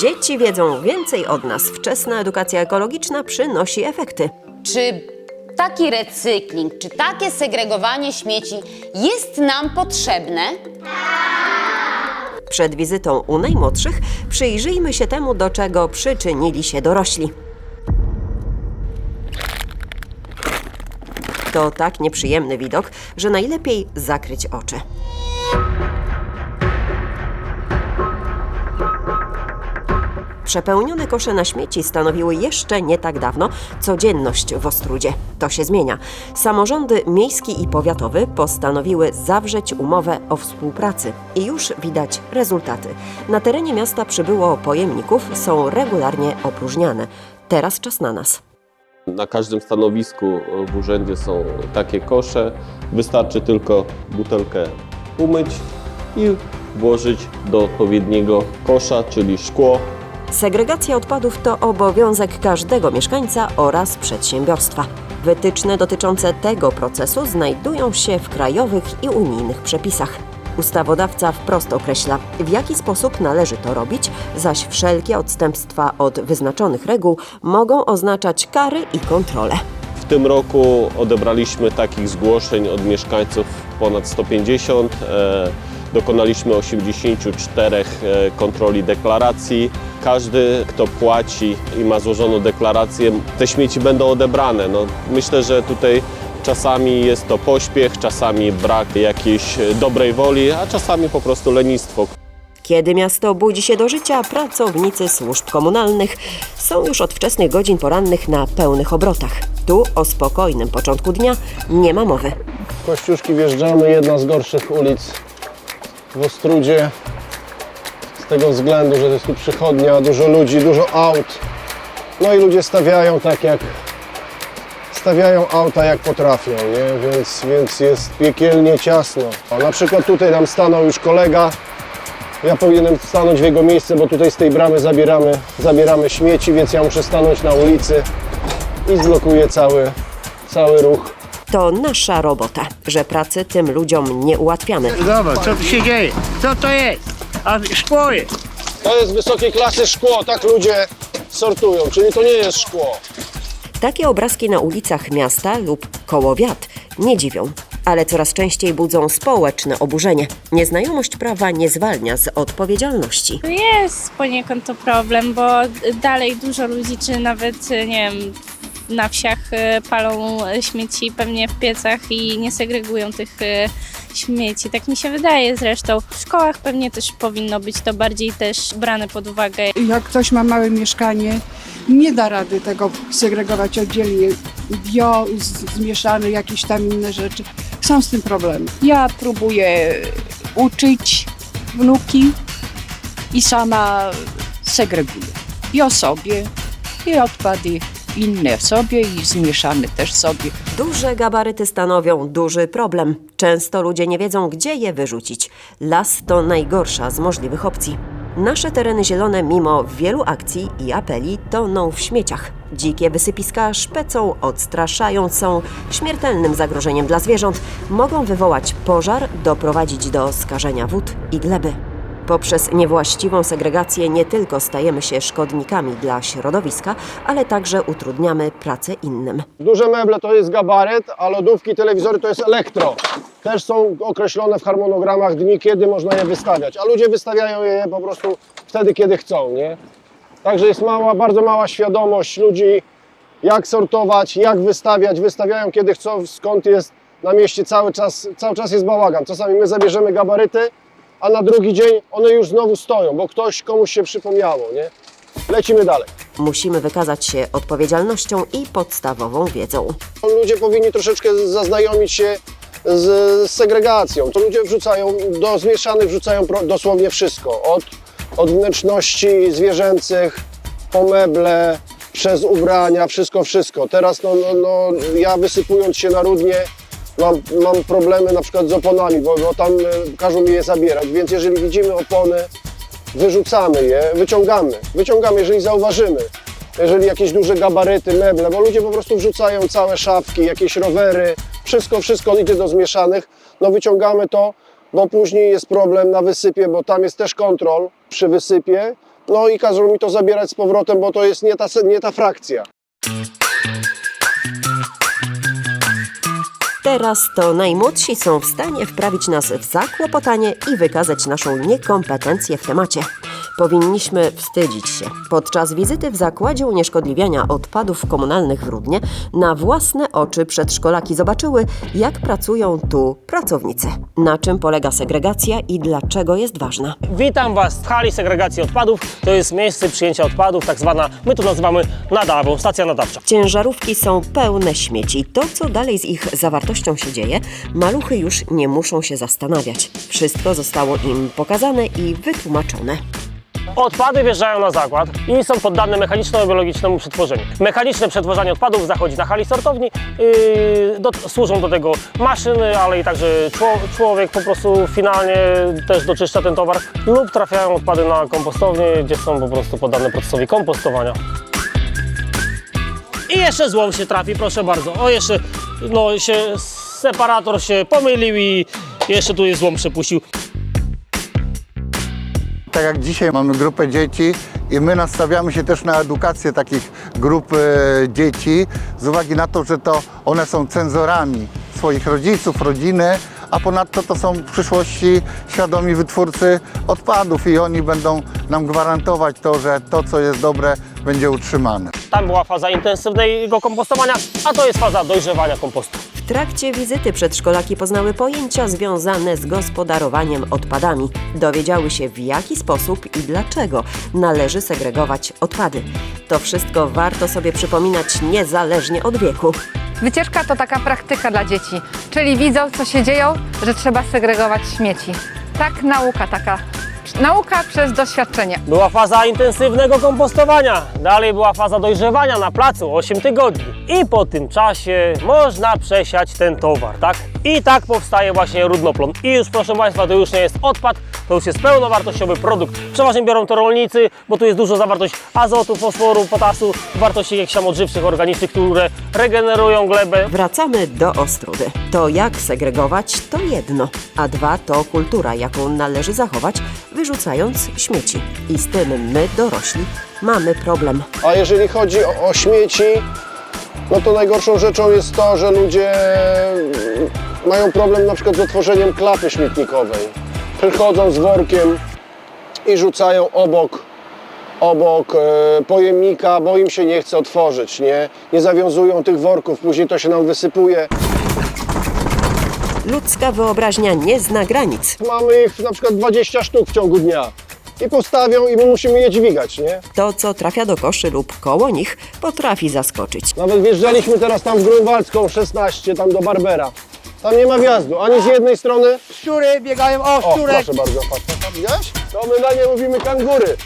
Dzieci wiedzą więcej od nas. Wczesna edukacja ekologiczna przynosi efekty. Czy taki recykling, czy takie segregowanie śmieci jest nam potrzebne? Przed wizytą u najmłodszych przyjrzyjmy się temu, do czego przyczynili się dorośli. To tak nieprzyjemny widok, że najlepiej zakryć oczy. Przepełnione kosze na śmieci stanowiły jeszcze nie tak dawno codzienność w Ostrudzie. To się zmienia. Samorządy miejski i powiatowy postanowiły zawrzeć umowę o współpracy i już widać rezultaty. Na terenie miasta przybyło pojemników, są regularnie opróżniane. Teraz czas na nas. Na każdym stanowisku w urzędzie są takie kosze. Wystarczy tylko butelkę umyć i włożyć do odpowiedniego kosza, czyli szkło. Segregacja odpadów to obowiązek każdego mieszkańca oraz przedsiębiorstwa. Wytyczne dotyczące tego procesu znajdują się w krajowych i unijnych przepisach. Ustawodawca wprost określa, w jaki sposób należy to robić, zaś wszelkie odstępstwa od wyznaczonych reguł mogą oznaczać kary i kontrole. W tym roku odebraliśmy takich zgłoszeń od mieszkańców ponad 150. Dokonaliśmy 84 e, kontroli deklaracji. Każdy, kto płaci i ma złożoną deklarację, te śmieci będą odebrane. No, myślę, że tutaj czasami jest to pośpiech, czasami brak jakiejś dobrej woli, a czasami po prostu lenistwo. Kiedy miasto budzi się do życia, pracownicy służb komunalnych są już od wczesnych godzin porannych na pełnych obrotach. Tu o spokojnym początku dnia nie ma mowy. Kościuszki wjeżdżamy, jedna z gorszych ulic w Ostrudzie. Z tego względu, że jest tu przychodnia, dużo ludzi, dużo aut. No i ludzie stawiają tak jak stawiają auta jak potrafią, nie? Więc, więc jest piekielnie ciasno. A na przykład tutaj nam stanął już kolega. Ja powinienem stanąć w jego miejsce, bo tutaj z tej bramy zabieramy, zabieramy śmieci, więc ja muszę stanąć na ulicy i zblokuję cały, cały ruch. To nasza robota, że pracy tym ludziom nie ułatwiamy. Zobacz, co tu się dzieje? Co to jest? A szkło jest. To jest wysokiej klasy szkło, tak ludzie sortują, czyli to nie jest szkło. Takie obrazki na ulicach miasta lub koło wiat nie dziwią, ale coraz częściej budzą społeczne oburzenie. Nieznajomość prawa nie zwalnia z odpowiedzialności. Jest poniekąd to problem, bo dalej dużo ludzi, czy nawet, nie wiem, na wsiach e, palą śmieci pewnie w piecach i nie segregują tych e, śmieci. Tak mi się wydaje zresztą. W szkołach pewnie też powinno być to bardziej też brane pod uwagę. Jak ktoś ma małe mieszkanie, nie da rady tego segregować oddzielnie. Bio, z- zmieszane, jakieś tam inne rzeczy. Są z tym problemy. Ja próbuję uczyć wnuki i sama segreguję. I o sobie, i odpady inne sobie, i zmieszane też sobie. Duże gabaryty stanowią duży problem. Często ludzie nie wiedzą, gdzie je wyrzucić. Las to najgorsza z możliwych opcji. Nasze tereny zielone, mimo wielu akcji i apeli, toną w śmieciach. Dzikie wysypiska szpecą, odstraszają, są śmiertelnym zagrożeniem dla zwierząt, mogą wywołać pożar, doprowadzić do skażenia wód i gleby. Poprzez niewłaściwą segregację nie tylko stajemy się szkodnikami dla środowiska, ale także utrudniamy pracę innym. Duże meble to jest gabaryt, a lodówki, telewizory to jest elektro. Też są określone w harmonogramach dni, kiedy można je wystawiać, a ludzie wystawiają je po prostu wtedy, kiedy chcą, nie? Także jest mała, bardzo mała świadomość ludzi, jak sortować, jak wystawiać. Wystawiają kiedy chcą, skąd jest na mieście cały czas, cały czas jest bałagan. Czasami my zabierzemy gabaryty, a na drugi dzień one już znowu stoją, bo ktoś komuś się przypomniało, nie? Lecimy dalej. Musimy wykazać się odpowiedzialnością i podstawową wiedzą. Ludzie powinni troszeczkę zaznajomić się z z segregacją. To ludzie wrzucają, do zmieszanych wrzucają pro- dosłownie wszystko. Od, od wnętrzności zwierzęcych, po meble, przez ubrania, wszystko, wszystko. Teraz no, no, no, ja wysypując się na Rudnie mam, mam problemy na przykład z oponami, bo, bo tam e, każą mi je zabierać, więc jeżeli widzimy opony, wyrzucamy je, wyciągamy. Wyciągamy, jeżeli zauważymy. Jeżeli jakieś duże gabaryty, meble, bo ludzie po prostu wrzucają całe szafki, jakieś rowery, wszystko, wszystko idzie do zmieszanych. No wyciągamy to, bo później jest problem na wysypie, bo tam jest też kontrol przy wysypie, no i każą mi to zabierać z powrotem, bo to jest nie ta, nie ta frakcja. Teraz to najmłodsi są w stanie wprawić nas w zakłopotanie i wykazać naszą niekompetencję w temacie. Powinniśmy wstydzić się. Podczas wizyty w zakładzie unieszkodliwiania odpadów komunalnych w Rudnie na własne oczy przedszkolaki zobaczyły, jak pracują tu pracownicy. Na czym polega segregacja i dlaczego jest ważna. Witam Was w hali segregacji odpadów. To jest miejsce przyjęcia odpadów, tak zwana, my to nazywamy nadawą, stacja nadawcza. Ciężarówki są pełne śmieci. To, co dalej z ich zawartością się dzieje, maluchy już nie muszą się zastanawiać. Wszystko zostało im pokazane i wytłumaczone. Odpady wjeżdżają na zakład i są poddane mechaniczno-biologicznemu przetworzeniu. Mechaniczne przetwarzanie odpadów zachodzi na hali sortowni. Yy, do, służą do tego maszyny, ale i także czło, człowiek po prostu finalnie też doczyszcza ten towar lub trafiają odpady na kompostownię, gdzie są po prostu poddane procesowi kompostowania. I jeszcze złom się trafi, proszę bardzo. O, jeszcze no, się separator się pomylił i jeszcze tu jest złom przepuścił. Tak jak dzisiaj mamy grupę dzieci i my nastawiamy się też na edukację takich grup e, dzieci z uwagi na to, że to one są cenzorami swoich rodziców, rodziny, a ponadto to są w przyszłości świadomi wytwórcy odpadów i oni będą nam gwarantować to, że to, co jest dobre, będzie utrzymane. Tam była faza intensywnego kompostowania, a to jest faza dojrzewania kompostu. W trakcie wizyty przedszkolaki poznały pojęcia związane z gospodarowaniem odpadami. Dowiedziały się w jaki sposób i dlaczego należy segregować odpady. To wszystko warto sobie przypominać niezależnie od wieku. Wycieczka to taka praktyka dla dzieci, czyli widzą, co się dzieją, że trzeba segregować śmieci. Tak, nauka taka. Nauka przez doświadczenie. Była faza intensywnego kompostowania, dalej była faza dojrzewania na placu 8 tygodni. I po tym czasie można przesiać ten towar, tak? I tak powstaje właśnie rudnoplon. I już proszę Państwa, to już nie jest odpad, to już jest pełnowartościowy produkt. Przeważnie biorą to rolnicy, bo tu jest dużo zawartość azotu, fosforu, potasu, wartości jakichś tam odżywczych, organicznych, które regenerują glebę. Wracamy do Ostrudy. To jak segregować to jedno, a dwa to kultura, jaką należy zachować, wyrzucając śmieci. I z tym my, dorośli, mamy problem. A jeżeli chodzi o, o śmieci, no to najgorszą rzeczą jest to, że ludzie mm, mają problem na przykład z otworzeniem klapy śmietnikowej. Przychodzą z workiem i rzucają obok, obok e, pojemnika, bo im się nie chce otworzyć, nie? Nie zawiązują tych worków, później to się nam wysypuje. Ludzka wyobraźnia nie zna granic. Mamy ich na przykład 20 sztuk w ciągu dnia. I postawią i my musimy je dźwigać, nie? To, co trafia do koszy lub koło nich, potrafi zaskoczyć. Nawet wjeżdżaliśmy teraz tam w Grunwaldzką 16, tam do Barbera. Tam nie ma wjazdu, ani z jednej strony. Szczury biegają, o O, szczurek! proszę bardzo, patrz, tam widziałeś? To my na nie mówimy kangury.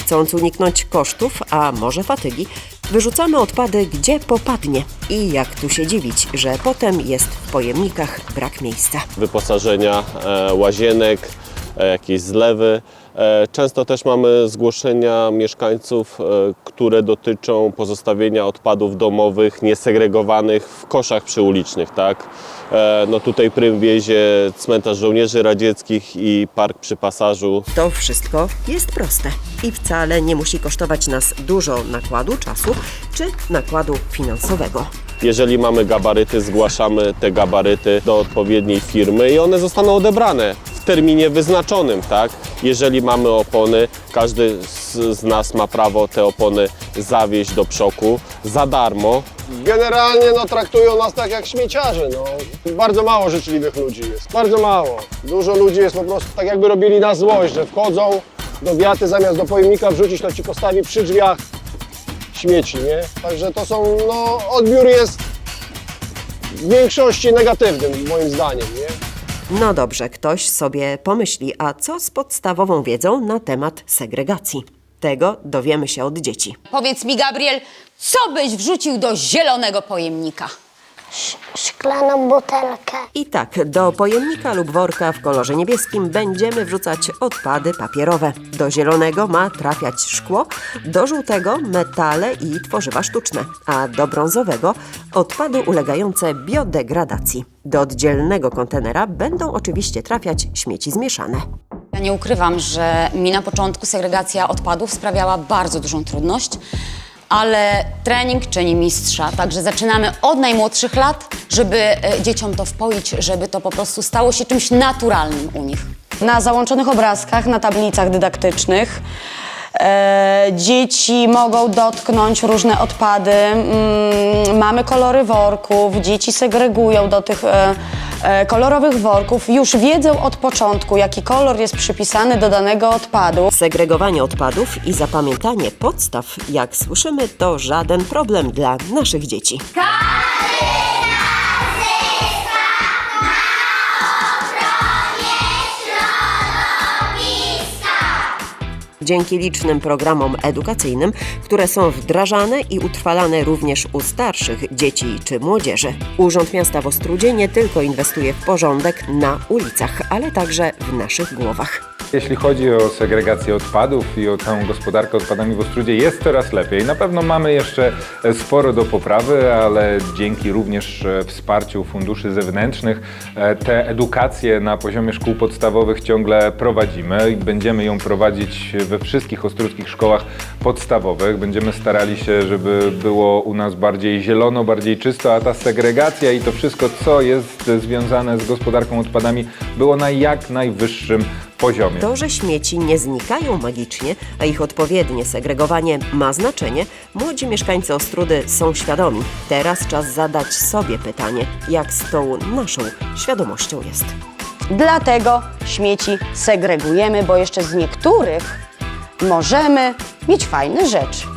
Chcąc uniknąć kosztów, a może fatygi, wyrzucamy odpady gdzie popadnie. I jak tu się dziwić, że potem jest w pojemnikach brak miejsca. wyposażenia, e, łazienek, e, jakieś zlewy. E, Często też mamy zgłoszenia mieszkańców, e, które dotyczą pozostawienia odpadów domowych niesegregowanych w koszach przyulicznych. Tak? E, No tutaj prym wiezie cmentarz żołnierzy radzieckich i park przy pasażu. To wszystko jest proste i wcale nie musi kosztować nas dużo nakładu czasu czy nakładu finansowego. Jeżeli mamy gabaryty, zgłaszamy te gabaryty do odpowiedniej firmy i one zostaną odebrane w terminie wyznaczonym, tak? Jeżeli mamy opony, każdy z, z nas ma prawo te opony zawieźć do przoku za darmo. Generalnie no, traktują nas tak jak śmieciarzy. No. Bardzo mało życzliwych ludzi jest, bardzo mało. Dużo ludzi jest po prostu tak jakby robili na złość, że wchodzą do wiaty zamiast do pojemnika wrzucić, to ci postawi przy drzwiach śmieci, nie? Także to są, no odbiór jest w większości negatywnym moim zdaniem, nie? No dobrze, ktoś sobie pomyśli, a co z podstawową wiedzą na temat segregacji? Tego dowiemy się od dzieci. Powiedz mi, Gabriel, co byś wrzucił do zielonego pojemnika? Szklaną butelkę. I tak, do pojemnika lub worka w kolorze niebieskim będziemy wrzucać odpady papierowe. Do zielonego ma trafiać szkło, do żółtego metale i tworzywa sztuczne, a do brązowego odpady ulegające biodegradacji. Do oddzielnego kontenera będą oczywiście trafiać śmieci zmieszane. Ja nie ukrywam, że mi na początku segregacja odpadów sprawiała bardzo dużą trudność, ale trening czyni mistrza, także zaczynamy od najmłodszych lat, żeby e, dzieciom to wpoić, żeby to po prostu stało się czymś naturalnym u nich. Na załączonych obrazkach, na tablicach dydaktycznych e, dzieci mogą dotknąć różne odpady. Mm, mamy kolory worków, dzieci segregują do tych e, kolorowych worków. Już wiedzą od początku, jaki kolor jest przypisany do danego odpadu. Segregowanie odpadów i zapamiętanie podstaw, jak słyszymy, to żaden problem dla naszych dzieci. Dzięki licznym programom edukacyjnym, które są wdrażane i utrwalane również u starszych dzieci czy młodzieży. Urząd Miasta w nie tylko inwestuje w porządek na ulicach, ale także w naszych głowach. Jeśli chodzi o segregację odpadów i o całą gospodarkę odpadami w Ostrudzie, jest coraz lepiej. Na pewno mamy jeszcze sporo do poprawy, ale dzięki również e, wsparciu funduszy zewnętrznych e, te edukacje na poziomie szkół podstawowych ciągle prowadzimy i będziemy ją prowadzić we wszystkich ostrudzkich szkołach podstawowych. Będziemy starali się, żeby było u nas bardziej zielono, bardziej czysto, a ta segregacja i to wszystko, co jest związane z gospodarką odpadami, było na jak najwyższym poziomie. To, że śmieci nie znikają magicznie, a ich odpowiednie segregowanie ma znaczenie, młodzi mieszkańcy Ostrudy są świadomi. Teraz czas zadać sobie pytanie, jak z tą naszą świadomością jest. Dlatego śmieci segregujemy, bo jeszcze z niektórych możemy mieć fajne rzeczy.